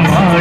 मा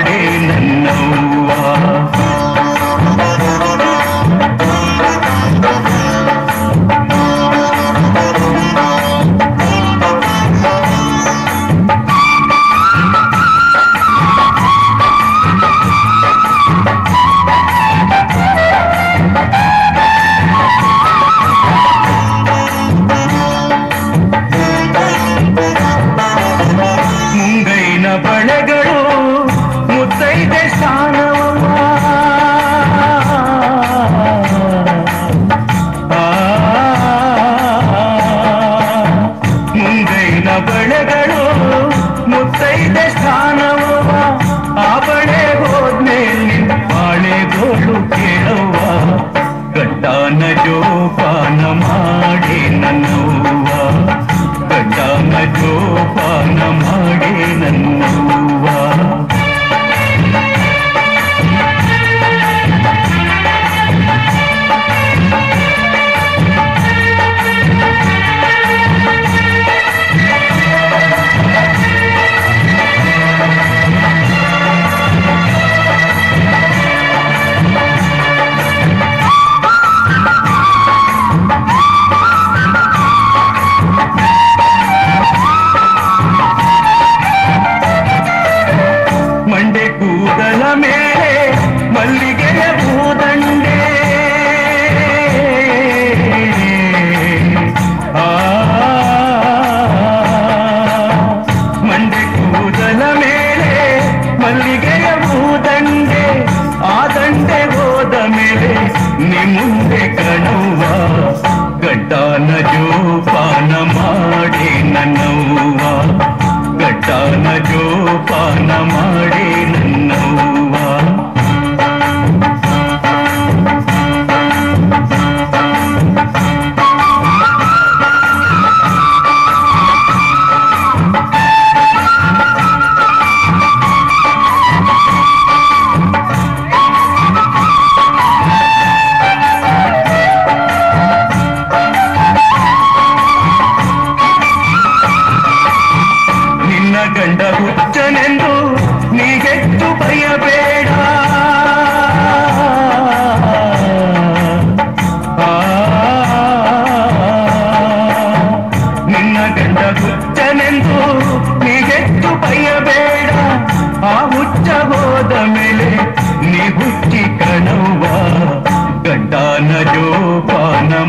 जो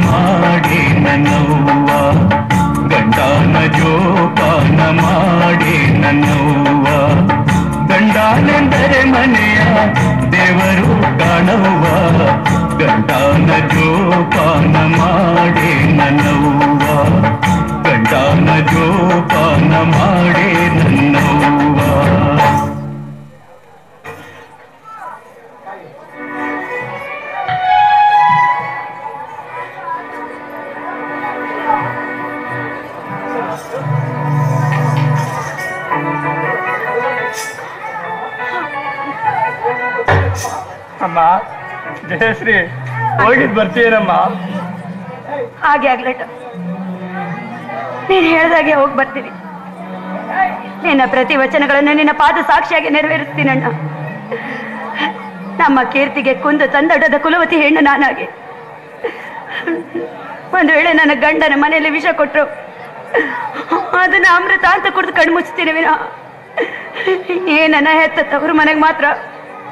ಮಾಡಿ ನನ್ನವ್ವ ಗಂಡನ ಜೋಪಾನ ಮಾಡಿ ನನ್ನವ್ವ ಗಂಡನೆಂದರೆ ಮನೆಯ ದೇವರು ಕಾಣವ್ವ ಗಂಡನ ಜೋಪಾನ ಮಾಡಿ ನನ್ನವ್ವ ಗಂಡನ ಜೋಪಾನ ಮಾಡಿ ಅಮ್ಮ. ಜಯಶ್ರೀ ಹೋಗಿದ್ ಬರ್ತೀನಮ್ಮ ಹಾಗೆ ಆಗ್ಲಟ ನೀನ್ ಹೇಳ್ದಾಗೆ ಹೋಗಿ ಬರ್ತೀನಿ ನಿನ್ನ ಪ್ರತಿ ವಚನಗಳನ್ನು ನಿನ್ನ ಪಾದ ಸಾಕ್ಷಿಯಾಗಿ ನೆರವೇರಿಸ್ತೀನಣ್ಣ. ನಮ್ಮ ಕೀರ್ತಿಗೆ ಕುಂದು ತಂದಡದ ಕುಲವತಿ ಹೆಣ್ಣು ನಾನಾಗಿ. ಒಂದು ವೇಳೆ ನನ್ನ ಗಂಡನ ಮನೆಯಲ್ಲಿ ವಿಷ ಕೊಟ್ಟರು ಅದನ್ನ ಅಮೃತ ಅಂತ ಕುಡಿದು ಕಣ್ಣು ಮುಚ್ತೀನಿ ವಿನ ಏನನ್ನ ಹೆತ್ತ ತವರು ಮನೆಗೆ ಮಾತ್ರ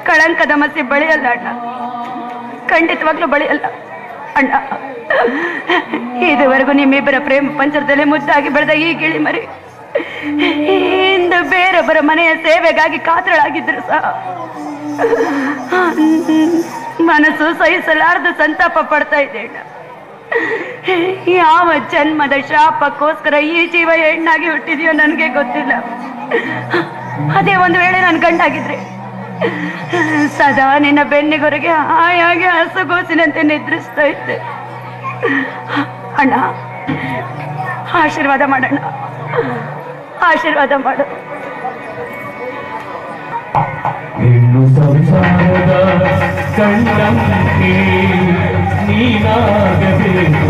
ಕಳಂಕದ ಮಸಿ ಬಳಿಯಲ್ಲ ಅಣ್ಣ. ಖಂಡಿತವಾಗ್ಲೂ ಬಳಿಯಲ್ಲ. ಅಣ್ಣ, ಇದುವರೆಗೂ ನಿಮ್ಮಿಬ್ಬರ ಪ್ರೇಮ ಪಂಚರದಲ್ಲಿ ಮುದ್ದಾಗಿ ಬೆಳೆದ ಈ ಗಿಳಿ ಮರಿ, ಇಂದು ಬೇರೊಬ್ಬರ ಮನೆಯ ಸೇವೆಗಾಗಿ ಕಾತರಳಾಗಿದ್ರು ಸಹ ಮನಸ್ಸು ಸಹಿಸಲಾರದು ಸಂತಾಪ ಪಡ್ತಾ ಇದೆ ಅಣ್ಣ. ಯಾವ ಜನ್ಮದ ಶಾಪಕ್ಕೋಸ್ಕರ ಈ ಜೀವ ಹೆಣ್ಣಾಗಿ ಹುಟ್ಟಿದೆಯೋ ನನಗೆ ಗೊತ್ತಿಲ್ಲ. ಅದೇ ಒಂದು ವೇಳೆ ನಾನು ಗಂಡಾಗಿದ್ರೆ ಸದಾ ನಿನ್ನ ಬೆನ್ನಿಗೊರಗೆ ಹಾಯಾಗಿ ಹಸುಗೋಸಿನಂತೆ ನಿದ್ರಿಸ್ತಾ ಇದ್ದೆ. ಅಣ್ಣ, ಆಶೀರ್ವಾದ ಮಾಡೋಣ. ಆಶೀರ್ವಾದ ಮಾಡು. ಹೆಣ್ಣು ಸಂಸಾರದ ಕಣ್ಣಂತೆ ನೀನಾಗಬೇಕು.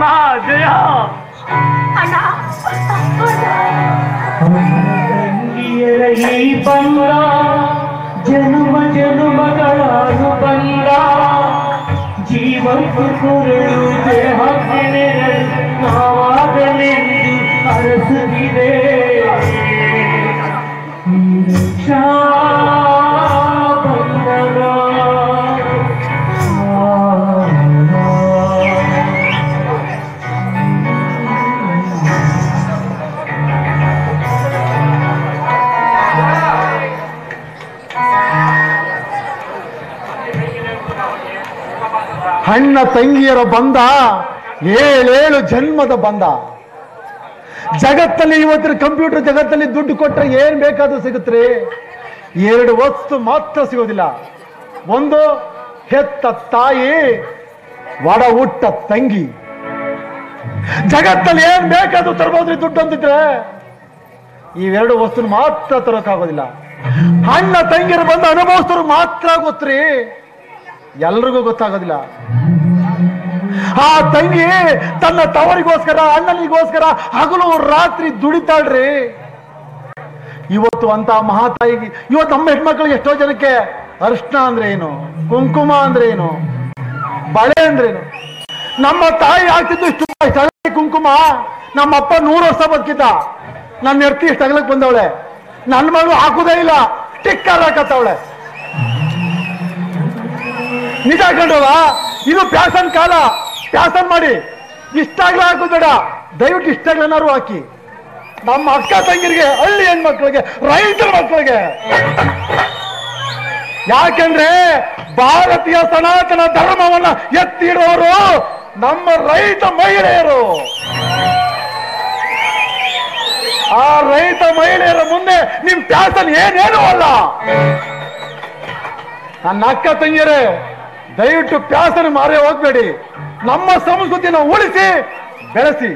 ಅಮ್ಮ ಜಯ ಅಣ್ಣ ತಂಗಿಯರ ಈ ಬಂದ ಜನುಮ ಜನುಮಗಳಾನು ಬಂದ ಜೀವಕ್ಕೆ ಕುರುಳು ದೇಹಕ್ಕೆ ನೆರಳು ನಾವಾಗಲೆಂದು ಅಣ್ಣ ತಂಗಿಯರ ಬಂದ, ಏಳೇಳು ಜನ್ಮದ ಬಂಧ ಜಗತ್ತಲ್ಲಿ ಇವತ್ತಿನ ಕಂಪ್ಯೂಟರ್ ಜಗತ್ತಲ್ಲಿ ದುಡ್ಡು ಕೊಟ್ಟರೆ ಏನ್ ಬೇಕಾದ್ರೂ ಸಿಗುತ್ತೆ ಎರಡು ವಸ್ತು ಮಾತ್ರ ಸಿಗೋದಿಲ್ಲ. ಒಂದು, ಹೆತ್ತ ತಾಯಿ ಒಡ ಹುಟ್ಟ ತಂಗಿ. ಜಗತ್ತಲ್ಲಿ ಏನ್ ಬೇಕಾದ್ರೂ ತರಬಹುದ್ರಿ ದುಡ್ಡು ಅಂತಿದ್ರೆ, ಇವೆರಡು ವಸ್ತು ಮಾತ್ರ ತರಕಾಗೋದಿಲ್ಲ ಅಣ್ಣ ತಂಗಿರು ಬಂದು ಅನುಭವಿಸ್ತರು ಮಾತ್ರ ಗೊತ್ತ್ರಿ. ಎಲ್ರಿಗೂ ಗೊತ್ತಾಗೋದಿಲ್ಲ. ಆ ತಂಗಿ ತನ್ನ ತವರಿಗೋಸ್ಕರ, ಅಣ್ಣನಿಗೋಸ್ಕರ ಹಗಲು ರಾತ್ರಿ ದುಡಿತಾಳ್ರಿ. ಇವತ್ತು ಅಂತ ಮಹಾತಾಯಿಗೆ, ಇವತ್ತು ನಮ್ಮ ಹೆಣ್ಮಕ್ಳಿಗೆ ಎಷ್ಟೋ ಜನಕ್ಕೆ ಅರ್ಶನ ಅಂದ್ರೆ ಏನು ಕುಂಕುಮ ಅಂದ್ರೆ ಏನು ಬಳೆ ಅಂದ್ರೆ ಏನು ನಮ್ಮ ತಾಯಿ ಆಗ್ತಿದ್ದು ಇಷ್ಟು ಕುಂಕುಮ. ನಮ್ಮ ಅಪ್ಪ ನೂರು ವರ್ಷ ಬದುಕಿದ್ದ. ನನ್ನ ಹೆರ್ತಿ ಇಷ್ಟು ಅಗಲಕ್ಕೆ ಬಂದವಳೆ. ನನ್ನ ಮಗಳು ಹಾಕುದೇ ಇಲ್ಲ, ಟಿಕ್ಕರ್ ಹಾಕತ್ತವಳೆ. ನಿಜ ಕಂಡವ ಇದು ಫ್ಯಾಷನ್ ಕಾಲ. ಪ್ಯಾಸನ್ ಮಾಡಿ, ಇಷ್ಟಾಗ್ಲೇ ಹಾಕೋದು ಬೇಡ. ದಯವಿಟ್ಟು ಇಷ್ಟಾಗ್ಲೇನಾರು ಹಾಕಿ. ನಮ್ಮ ಅಕ್ಕ ತಂಗಿರಿಗೆ, ಹಳ್ಳಿ ಹೆಣ್ಮಕ್ಳಿಗೆ, ರೈತರ ಮಕ್ಕಳಿಗೆ ಯಾಕೆಂದ್ರೆ ಭಾರತೀಯ ಸನಾತನ ಧರ್ಮವನ್ನ ಎತ್ತಿಡೋರು ನಮ್ಮ ರೈತ ಮಹಿಳೆಯರು. ಆ ರೈತ ಮಹಿಳೆಯರ ಮುಂದೆ ನಿಮ್ ಪ್ಯಾಸನ್ ಏನೇನು ಅಲ್ಲ. ನನ್ನ ಅಕ್ಕ ತಂಗಿಯರೇ, ದಯವಿಟ್ಟು ಪ್ಯಾಸನ್ ಮಾರೇ ಹೋಗ್ಬೇಡಿ. ನಮ್ಮ ಸಂಸ್ಕೃತಿಯನ್ನು ಉಳಿಸಿ ಬೆಳೆಸಿ.